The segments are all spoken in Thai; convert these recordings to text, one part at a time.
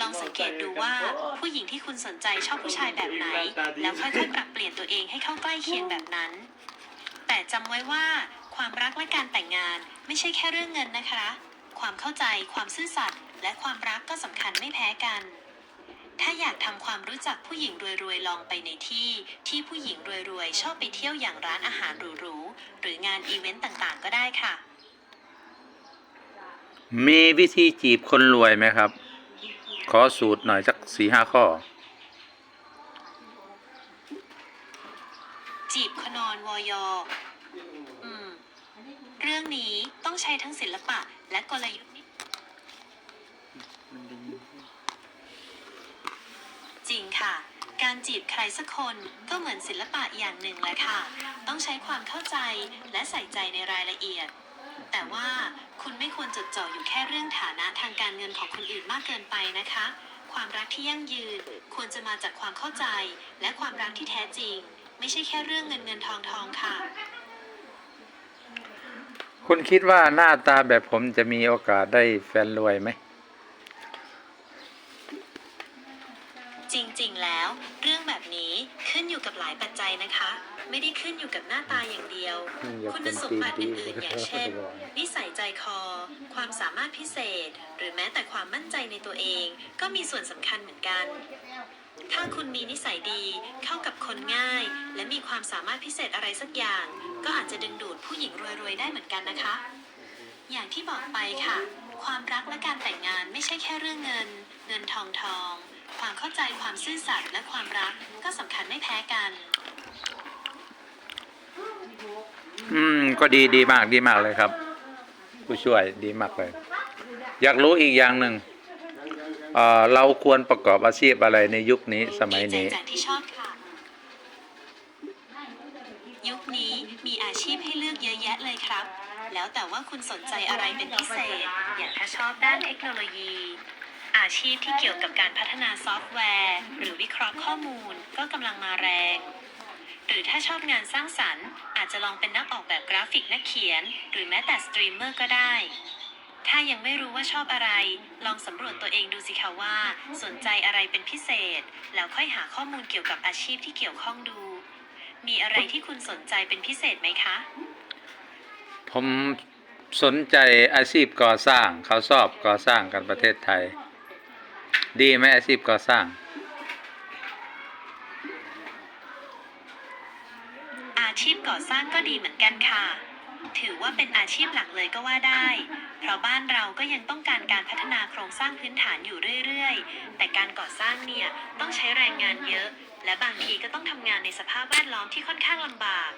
ลองสังเกตดูว่าผู้หญิงที่คุณสนใจชอบผู้ชายแบบไหน แล้วค่อยๆปรับเปลี่ยนตัวเองให้เข้าใกล้เคียงแบบนั้น แต่จำไว้ว่าความรักและการแต่งงานไม่ใช่แค่เรื่องเงินนะคะ ความเข้าใจ ความซื่อสัตย์ และความรักก็สำคัญไม่แพ้กัน ถ้าอยากทำความรู้จักผู้หญิงรวยๆ ลองไปในที่ที่ผู้หญิงรวยๆ ชอบไปเที่ยวอย่างร้านอาหารหรูๆ หรืองานอีเวนต์ต่างๆ ก็ได้ค่ะ มีวิธีจีบคนรวยไหมครับ ขอสูตรหน่อยสักสี่ห้าข้อ จีบคนอนวอยอืม เรื่องนี้ต้องใช้ทั้งศิลปะและกลยุทธ์นิดจริงค่ะ การจีบใครสักคนก็เหมือนศิลปะอย่างหนึ่งแหละค่ะ ต้องใช้ความเข้าใจและใส่ใจในรายละเอียด แต่ว่า คุณไม่ควรจดจ่ออยู่แค่เรื่องฐานะทางการเงินของคนอื่นมากเกินไปนะคะ ความรักที่ยั่งยืนควรจะมาจากความเข้าใจ และความรักที่แท้จริง ไม่ใช่แค่เรื่องเงินเงินทองทองค่ะ คุณคิดว่าหน้าตาแบบผมจะมีโอกาสได้แฟนรวยไหม จริงๆ แล้ว เรื่องแบบนี้ขึ้นอยู่กับหลายปัจจัยนะคะ ไม่ได้ขึ้นอยู่กับหน้าตาอย่างเดียว คุณสมบัติอื่นๆ อย่างเช่น นิสัยใจคอ ความสามารถพิเศษ หรือแม้แต่ความมั่นใจในตัวเอง ก็มีส่วนสำคัญเหมือนกัน ถ้าคุณมีนิสัยดี เข้ากับคนง่าย และมีความสามารถพิเศษอะไรสักอย่าง ก็อาจจะดึงดูดผู้หญิงรวยๆ ได้เหมือนกันนะคะ อย่างที่บอกไปค่ะ ความรักและการแต่งงานไม่ใช่แค่เรื่องเงิน เงินทองทองความเข้าใจความซื่อสัตย์และความรักก็สำคัญไม่แพ้กัน อืม ก็ดีดีมากดีมากเลยครับ ผู้ช่วยดีมากเลย อยากรู้อีกอย่างหนึ่งเอ่อเราควรประกอบอาชีพอะไรในยุคนี้สมัยนี้ จากที่ชอบค่ะ ยุคนี้มีอาชีพให้เลือกเยอะแยะเลยครับ แล้วแต่ว่าคุณสนใจอะไรเป็นพิเศษ อย่างถ้าชอบด้านเทคโนโลยี อาชีพที่เกี่ยวกับการพัฒนาซอฟต์แวร์ หรือวิเคราะห์ข้อมูลก็กำลังมาแรง รือถ้าชอบงานสร้างสรรค์ อาจจะลองเป็นนักออกแบบกราฟิกนักเขียน หรือแม้แต่สตรีมเมอร์ก็ได้ ถ้ายังไม่รู้ว่าชอบอะไร ลองสำรวจตัวเองดูสิคะว่า สนใจอะไรเป็นพิเศษ แล้วค่อยหาข้อมูลเกี่ยวกับอาชีพที่เกี่ยวข้องดู มีอะไรที่คุณสนใจเป็นพิเศษไหมคะ ผมสนใจอาชีพก่อสร้าง เขาชอบก่อสร้างกันประเทศไทย ดีไหมอาชีพก่อสร้าง ชีพก่อสร้างก็ดีเหมือนกันค่ะ ถือว่าเป็นอาชีพหลักเลยก็ว่าได้ เพราะบ้านเราก็ยังต้องการการพัฒนาโครงสร้างพื้นฐานอยู่เรื่อยๆ แต่การก่อสร้างเนี่ยต้องใช้แรงงานเยอะ และบางทีก็ต้องทำงานในสภาพแวดล้อมที่ค่อนข้างลำบาก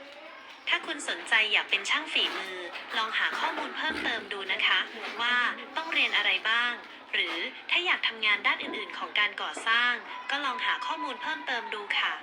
ถ้าคุณสนใจอยากเป็นช่างฝีมือ ลองหาข้อมูลเพิ่มเติมดูนะคะ ว่าต้องเรียนอะไรบ้าง หรือถ้าอยากทำงานด้านอื่นๆ ของการก่อสร้าง ก็ลองหาข้อมูลเพิ่มเติมดูค่ะ